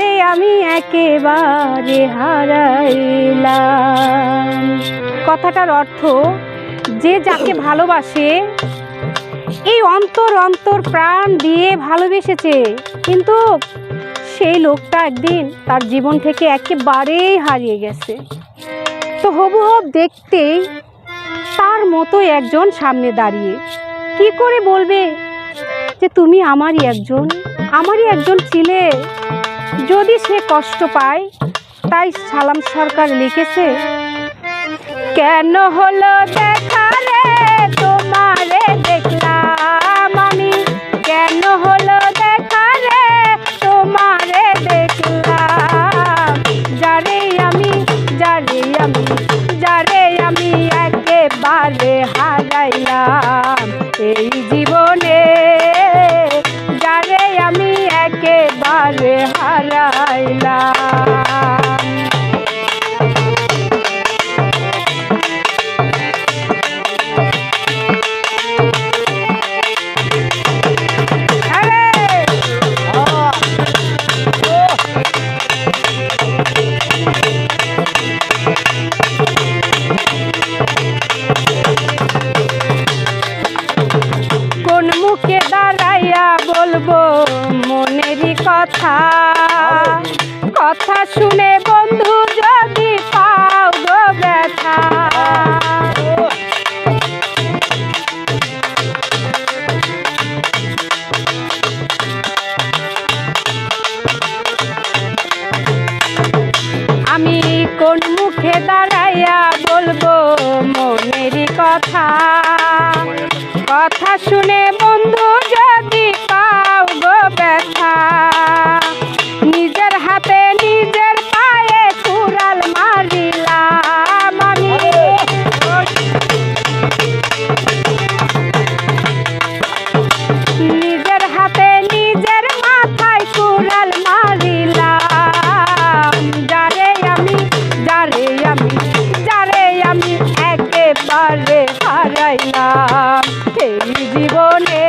যারে আমি একেবারে হারাইলাম। কথাটার অর্থ, যে যাকে ভালোবাসে, এই অন্তর অন্তর প্রাণ দিয়ে ভালোবেসেছে। কিন্তু সেই লোকটা একদিন তার জীবন থেকে একেবারেই হারিয়ে গেছে। তো হবু হব দেখতেই তার মতো একজন সামনে দাঁড়িয়ে। কি করে বলবে যে, তুমি আমারই একজন আমারই একজন ছিলে? যদি সে কষ্ট পায়, তাই সালাম সরকার লিখেছে, কেন হলো দেখা রে তোমারে দেখলাম আমি? কেন হলো দেখা তোমারে দেখলাম? যারে আমি যারে আমি যারে আমি একেবারে হারাইলাম। এই জীবনে কোন মুখে দাঁড়াইয়া বলব মনেরই কথা। কথা শুনে কোন মুখে দাঁড়াইয়া বলব মনেরই কথা? কথা শুনে হারাইলাম এই জীবনে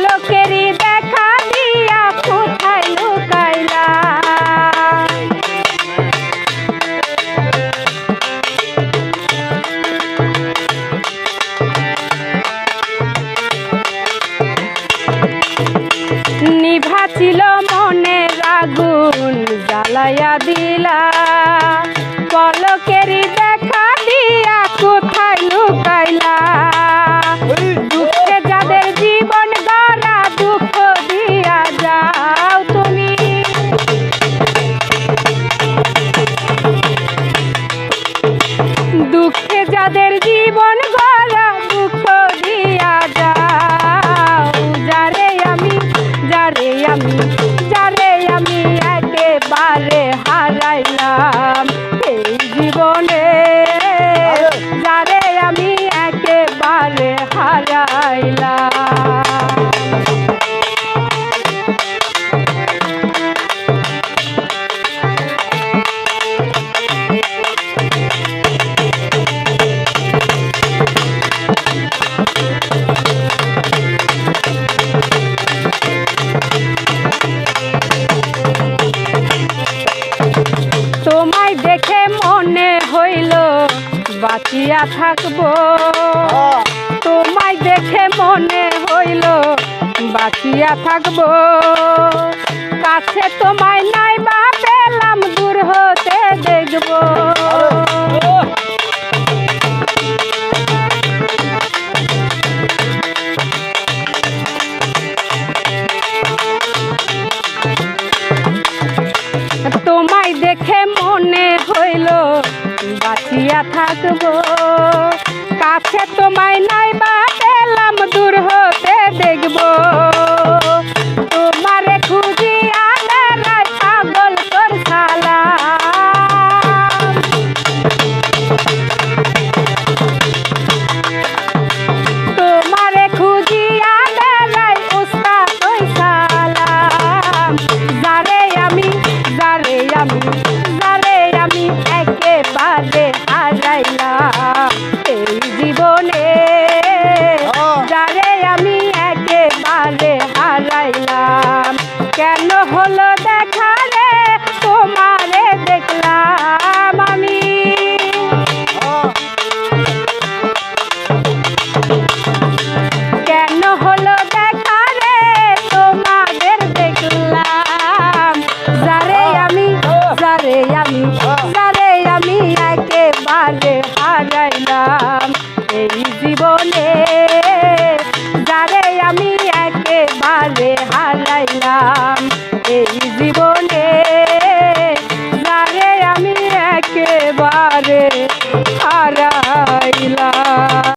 পলকেরই দেখা দুঃখে যাদের জীবন গড়া থাকব থাকব। তোমায় দেখে মনে হইল, বাঁচিয়া থাকব। কাছে তোমায় নাই বা পেলাম দূর হতে দেখব। থাকব। কাছে তোমায় আমি একেবারে হারাইলাম। colher